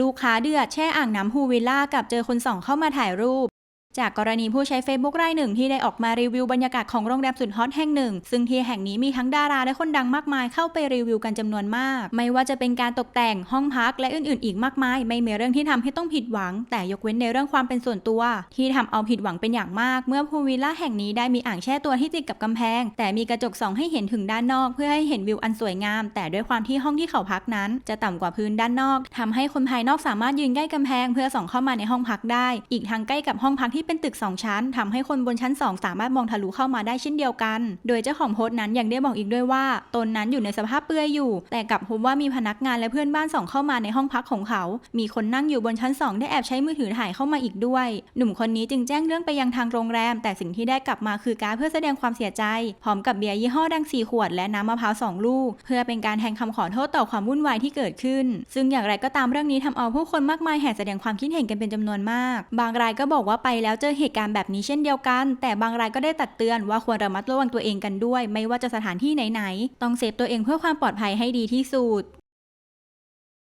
ลูกค้าเดือดแช่อ่างน้ำฮูวิลล่ากับเจอคนส่องเข้ามาถ่ายรูป จากกรณีผู้ใช้ Facebook รายหนึ่งที่ได้ออกมารีวิวบรรยากาศของโรงแรมสุดฮอตแห่งหนึ่ง ซึ่งที่แห่งนี้มีทั้งดาราและคนดังมากมายเข้าไปรีวิวกันจำนวนมาก ไม่ว่าจะเป็นการตกแต่งห้องพักและอื่นๆ อีกมากมาย ไม่มีเรื่องที่ทำให้ต้องผิดหวัง แต่ยกเว้นในเรื่องความเป็นส่วนตัว ที่ทำเอาผิดหวังเป็นอย่างมาก เมื่อพูลวิลล่าแห่งนี้ได้มีอ่างแช่ตัวที่ติดกับกำแพง แต่มีกระจกส่องให้เห็นถึงด้านนอก เพื่อให้เห็นวิวอันสวยงาม แต่ด้วยความที่ห้องที่เขาพักนั้น จะต่ำกว่าพื้นด้านนอกทำให้คนภายนอกสามารถยืนใกล้กำแพง เพื่อส่องเข้ามาในห้องพักได้ อีกทั้งใกล้กับห้องพักที่เป็นตึกสองชั้นทำให้คนบนชั้น 2 สามารถมองทะลุเข้ามาได้เช่นเดียวกัน โดยเจ้าของโพสต์นั้นยังได้บอกอีกด้วยว่า ตนนั้นอยู่ในสภาพเปลือยอยู่ แต่กลับพบว่ามีพนักงานและเพื่อนบ้านส่องเข้ามาในห้องพักของเขา มีคนนั่งอยู่บนชั้น 2 ได้แอบใช้มือถือถ่ายเข้ามาอีกด้วย หนุ่มคนนี้จึงแจ้งเรื่องไปยังทางโรงแรม แต่สิ่งที่ได้กลับมาคือการเพื่อแสดงความเสียใจ พร้อมกับเบียร์ยี่ห้อดังสี่ขวดและน้ำมะพร้าวสองลูก เพื่อเป็นการแทนคำขอโทษต่อความวุ่นวายที่เกิดขึ้น ซึ่งอย่างไรก็ตามเรื่องนี้ทำเอาผู้คนมากมายแห่แสดงความคิดเห็นกันเป็นจำนวนมาก บางรายก็บอกว่าไปแล้วเจอเหตุการณ์แบบนี้เช่นเดียวกัน แต่บางรายก็ได้ตักเตือนว่าควรระมัดระวังตัวเองกันด้วย ไม่ว่าจะสถานที่ไหนๆต้องเซฟตัวเองเพื่อความปลอดภัยให้ดีที่สุด